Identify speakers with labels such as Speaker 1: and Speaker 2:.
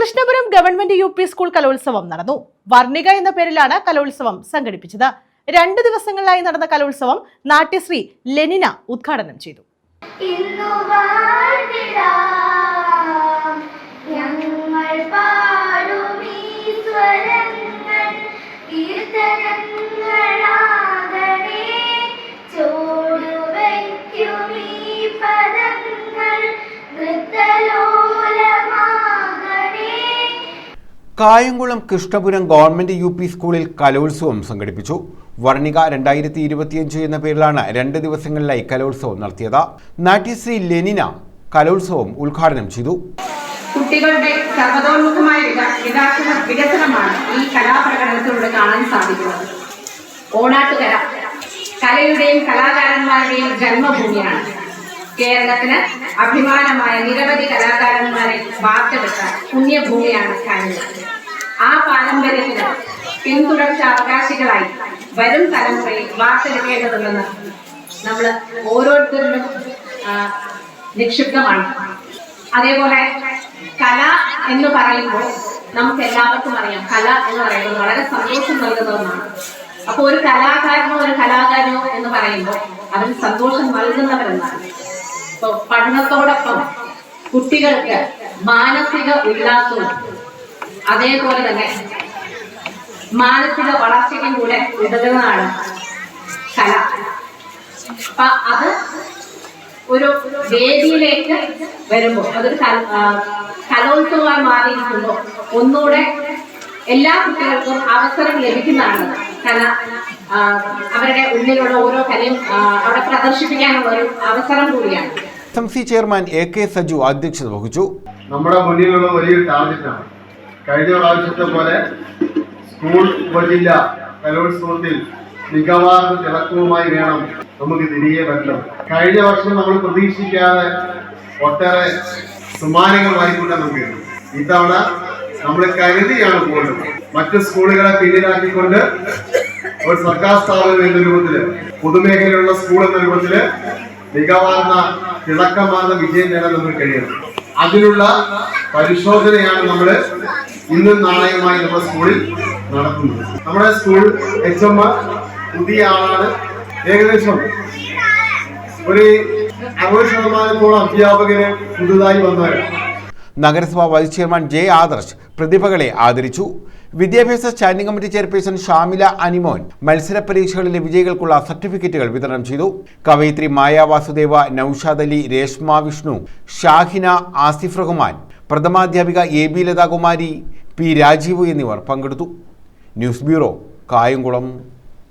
Speaker 1: Krishnapuram government U P school കലോത്സവം നടന്നു. വർണിക എന്ന പേരിലാണ് കലോത്സവം സംഘടിപ്പിച്ചത്. രണ്ട് ദിവസങ്ങളിലായി നടന്ന കലോത്സവം നാട്യശ്രീ ലെനിന ഉദ്ഘാടനം ചെയ്തു.
Speaker 2: ഞങ്ങൾ സ്വരങ്ങൾ
Speaker 3: Kayamkulam Krishnapuram government U P സ്കൂളിൽ കലോത്സവം സംഘടിപ്പിച്ചു. വർണിക രണ്ടായിരത്തി ഇരുപത്തിയഞ്ച് എന്ന പേരിലാണ് രണ്ട് ദിവസങ്ങളിലായി കലോത്സവം നടത്തിയത്. നാട്യശ്രീ ലെനിന കലോത്സവം ഉദ്ഘാടനം ചെയ്തു.
Speaker 4: കുട്ടികളുടെ വികാസ വികസനമാണ് ഈ കലാപ്രകടനത്തിലൂടെ കാണാൻ സാധിക്കുന്നത്. ഓണാട്ടുകര കലയുടെയും കലാകാരന്മാരുടെയും ജന്മഭൂമിയാണ്. കേരളത്തിന് അഭിമാനമായ നിരവധി കലാകാരന്മാരെ വാർത്തെടുത്ത പുണ്യഭൂമിയാണ് കാഞ്ഞങ്ങാട് ആ പാരമ്പര്യത്തിന് പിന്തുടർച്ച അവകാശികളായി വരും തലമുറയിൽ വാർത്തെടുക്കേണ്ടതുണ്ടെന്ന് നമ്മൾ ഓരോരുത്തരിലും നിക്ഷിപ്തമാണ്. അതേപോലെ കല എന്ന് പറയുമ്പോൾ നമുക്ക് എല്ലാവർക്കും അറിയാം. കല എന്ന് പറയുന്നത് വളരെ സന്തോഷം നൽകുന്ന ഒന്നാണ്. അപ്പോൾ ഒരു കലാകാരനോ ഒരു കലാകാരനോ എന്ന് പറയുമ്പോൾ അതിന് സന്തോഷം നൽകുന്നവരെന്നാണ് ഇപ്പോൾ പഠനത്തോടൊപ്പം കുട്ടികൾക്ക് മാനസിക ഉല്ലാസവും അതേപോലെ തന്നെ മാനസിക വളർച്ചയ്ക്കും കൂടെ ഉതകുന്നതാണ് കല. അപ്പൊ അത് ഒരു വേദിയിലേക്ക് വരുമ്പോൾ അതൊരു കലോത്സവമായി മാറിയിരിക്കുമ്പോൾ ഒന്നുകൂടെ എല്ലാ കുട്ടികൾക്കും അവസരം ലഭിക്കുന്നതാണ് കല. അവരുടെ ഉള്ളിലുള്ള ഓരോ കലയും അവിടെ പ്രദർശിപ്പിക്കാനുള്ള ഒരു അവസരം കൂടിയാണ്.
Speaker 3: S M C chairman A K Saju അധ്യക്ഷത വഹിച്ചു.
Speaker 5: നമ്മുടെ മുന്നിലുള്ള വലിയൊരു ടാർഗറ്റാണ് കഴിഞ്ഞ പ്രാവശ്യത്തെ പോലെ സ്കൂൾ ഉപജില്ല കലോത്സവത്തിൽ മികവാർന്ന തിളക്കവുമായി വേണം നമുക്ക് തിരികെ വരണം കഴിഞ്ഞ വർഷം നമ്മൾ പ്രതീക്ഷിക്കാതെ ഒട്ടേറെ സമ്മാനങ്ങൾ വാങ്ങിക്കൊണ്ട് നമുക്ക്. ഇത്തവണ നമ്മൾ കരുതിയാണ് പോകുന്നത് മറ്റ് സ്കൂളുകളെ പിന്നിലാക്കിക്കൊണ്ട് ഒരു സർക്കാർ സ്ഥാപനം എന്ന രൂപത്തിൽ പൊതുമേഖലയിലുള്ള സ്കൂൾ എന്ന രൂപത്തിൽ മികവാർന്ന തിളക്കമാർന്ന വിജയം നേടാൻ നമുക്ക് കഴിയണം അതിനുള്ള പരിശോധനയാണ് നമ്മൾ ഇന്നും നാളെയുമായി നമ്മുടെ സ്കൂളിൽ നടക്കുന്നത് നമ്മുടെ സ്കൂൾ എച്ച് എം പുതിയ ആളാണ്. ഏകദേശം ഒരു അറുപത് ശതമാനത്തോളം അധ്യാപകര് പുതുതായി വന്നവരാണ്.
Speaker 3: നഗരസഭാ വൈസ് ചെയർമാൻ ജെ ആദർശ് പ്രതിഭകളെ ആദരിച്ചു. വിദ്യാഭ്യാസ standing committee chairperson Shamila Animon മത്സര പരീക്ഷകളിലെ വിജയികൾക്കുള്ള സർട്ടിഫിക്കറ്റുകൾ വിതരണം ചെയ്തു. കവയിത്രി Maya Vasudeva Noushad Ali Reshma Vishnu Shahina Asif Rahman പ്രഥമാധ്യാപിക A B Lathakumari P Rajeev എന്നിവർ പങ്കെടുത്തു. News bureau Kayamkulam.